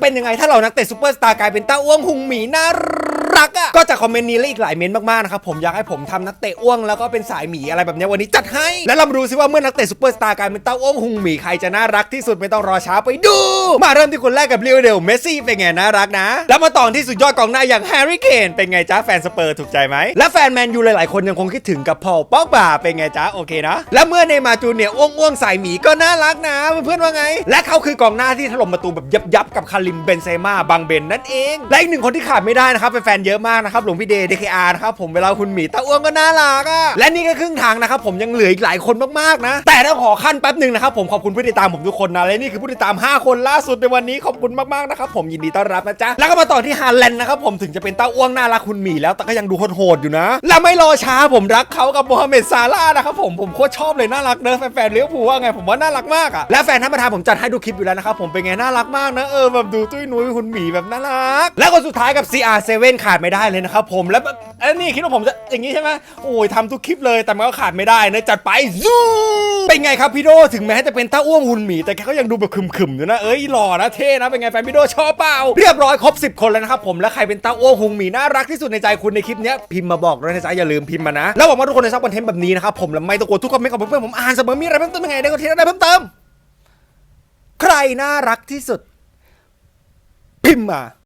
เป็นยังไง ถ้าเรานักเตะซูเปอร์สตาร์กลายเป็นเต้าอ้วงหุงหมีน่ารักอะก็จากคอมเมนต์นี้และอีกหลายเมนต์มากๆนะครับผมอยากให้ผมทำนักเตะอ้วงแล้วก็เป็นสายหมีอะไรแบบนี้วันนี้จัดให้ แล้วเรามาดูซิว่าเมื่อนักเตะซูเปอร์สตาร์กลายเป็นเต้าอ้วงหุงหมีใครจะน่ารักที่สุดไม่ต้องรอช้าไปดู มาเริ่มที่คนแรกกับลิโอเดลเมสซี่เป็นไงน่ารักนะ แล้วมาต่อที่สุดยอดกองหน้าอย่างแฮร์รี่เคนเป็นไงจ้าแฟนสเปอร์ถูกใจไหมและแฟนแมนยูหลายๆคนยังคงคิดถึงกับพอลป็อกบาเป็นไงจ้าโอเคนะและเมื่อเนมาจูเนียอ้วงๆสายหมีก็น่ารักนะเพื่อนๆว่าไง และเขาคือกองหน้าที่ถล่มประตูแบบยับๆกับคาริมเบนเซม่าบางเบนนั่นเอง และอีกหนึ่งคนที่ขาดไม่ได้นะครับแฟนๆเยอะมากนะครับหลวงพี่เดย์ DKR นะครับผมเวลาคุณหมีตาอ้วงก็น่ารักอะและนี่ก็ครึ่งทางนะครับผมยังเหลืออีกหลายคนมากๆนะ แต่ต้องขอขั้นแป๊บหนึ่งนะครับผมขอบคุณผู้ติดตามผมทุกคนนะและนี่คือผู้ติดตาม 5 คนล่าสุดในวันนี้ขอบคุณมากๆนะครับผมยินดีต้อนรับนะจ๊ะแล้วก็มาต่อที่ฮาแลนด์นะครับผมถึงจะเป็นตาอ้วงน่ารักคุณหมีแล้วแต่ก็ยังดูโหดๆอยู่นะ และไม่รอช้าผมรักเขากับโมฮัมเหม็ดซาร่านะครับผมผมโคตรชอบเลยน่ารักเนอะแฟนๆเลี้ยวผูว่าไงผมว่าน่ารักมากอะและแฟนท่านประธานผมจัดให้ดูคลิปอยู่แล้วนะครับผมเป็นไงน่ารักมากนะเออแบบดูตุ้ยนุ้ยคุณหมีแบบน่ารัก แล้วคนสุดท้ายกับ CR7 ขาดไม่ได้เลยนะครับผมแล้วอ้ยนี่คิดว่าผมจะอย่างนี้ใช่ไหมโอ้ยทำทุกคลิปเลยแต่มันก็ขาดไม่ได้นะจัดไปซูเป็นไงครับพี่โดถึงแม้จะเป็นต้าอ้วงหุ่นหมีแต่แกก็ยังดูแบบขึมๆอยู่นะเอ้ยหล่อนะเท่นะเป็นไงแฟนพี่โดชอบเปล่าเรียบร้อยครบ 10 คนแล้วนะครับผมและใครเป็นต้าอ้วงหุ่นหมีน่ารักที่สุดในใจคุณในคลิปนี้พิมพ์มาบอกด้วยนะจ๊ะอย่าลืมพิมพ์มานะแล้วหวังว่าทุกคนจะชอบคอนเทนต์แบบนี้นะครับผมและไม่ต้องกลัวทุกคอมเมนต์ของเพื่อนๆผมอ่านเสมอมีอะไรเพิ่มเติมยังไงได้คอนเทนต์อะไรเพิ่มเติมใครน่ารักที่สุด พิมพ์มา